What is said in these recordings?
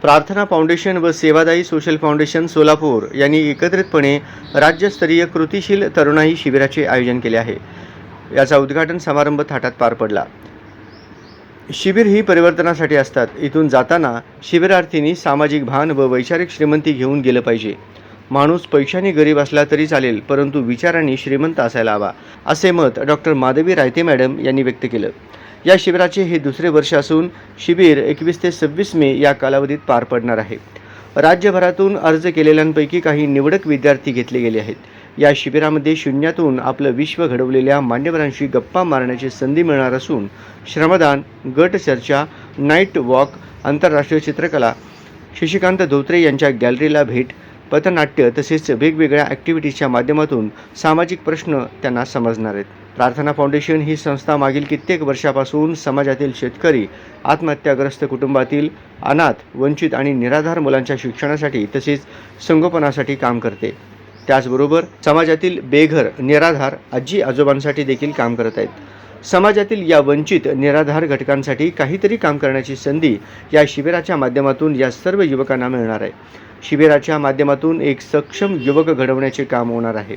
प्रार्थना फाउंडेशन व सेवादायी social foundation Solapur यांनी एकत्रितपणे राज्यस्तरीय कृतिशील तरुणाई शिबिराचे आयोजन केले आहे. याचा उद्घाटन समारंभ थाटात पार पडला. शिबिर ही परिवर्तनासाठी असतात. इथून जाताना शिबिरार्थींनी सामाजिक भान व वैचारिक श्रीमंती घेऊन गेलं पाहिजे. माणूस पैशाने गरीब असला तरी चालेल परंतु विचारांनी श्रीमंत असायला हवा असे मत डॉक्टर माधवी रायते मॅडम यांनी व्यक्त केलं. या शिबिराचे हे दुसरे वर्ष असून शिबिर एकवीस ते सव्वीस मे या कालावधीत पार पडणार आहे. राज्यभरातून अर्ज केलेल्यांपैकी काही निवडक विद्यार्थी घेतले गेले आहेत. या शिबिरामध्ये शून्यातून आपलं विश्व घडवलेल्या मान्यवरांशी गप्पा मारण्याची संधी मिळणार असून श्रमदान गट चर्चा नाईट वॉक आंतरराष्ट्रीय चित्रकला शशिकांत धोत्रे यांच्या गॅलरीला भेट पथनाट्य तसेच वेगवेगळ्या ॲक्टिव्हिटीजच्या माध्यमातून सामाजिक प्रश्न त्यांना समजणार आहेत. प्रार्थना फाउंडेशन ही संस्था मागील कित्येक वर्षापासून समाजातील शेतकरी आत्महत्याग्रस्त कुटुंबातील अनाथ वंचित आणि निराधार मुलांच्या शिक्षणासाठी तसेच संगोपनासाठी काम करते. त्याचबरोबर समाजातील बेघर निराधार आजी आजोबांसाठी देखील काम करत आहेत. समाजातील या वंचित निराधार घटकांसाठी काहीतरी काम करण्याची संधी या शिबिराच्या माध्यमातून या सर्व युवकांना मिळणार आहे. शिबिराच्या माध्यमातून एक सक्षम युवक घडवण्याचे काम होणार आहे.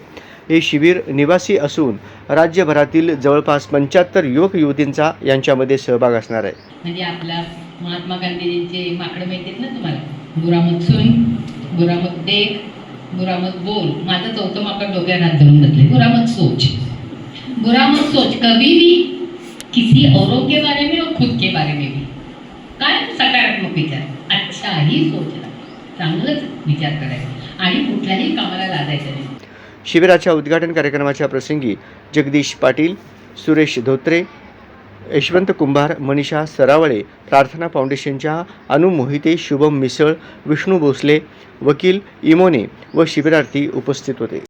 हे शिबिर निवासी असून राज्यभरातील जवळपास पंच्याहत्तर युवक युवतींचा यांच्यामध्ये सहभाग असणार आहे. म्हणजे आपला महात्मा गांधीजींचे माकडं माहिती ना तुम्हाला? गुरामत सुन गुरामत देख बुरामत बोल. माझं चौथं माकड डोक्यात हात धरून बसले. बुरामत सोच. बुरामत सोच. कभी भी किसी औरों के बारे में और खुद के बारे में भी. काय सकारात्मक विचार? अच्छा ही सोचला चांगलंच विचार करायचा. आणि कुठल्याही कामाला लादायचं नाही. शिबिराच्या उद्घाटन कार्यक्रमाच्या प्रसंगी जगदीश पाटील सुरेश धोत्रे यशवंत कुंभार मनीषा सरावळे प्रार्थना फाउंडेशनच्या अनु मोहिते शुभम मिसळ विष्णू भोसले वकील इमोने व शिबिरार्थी उपस्थित होते.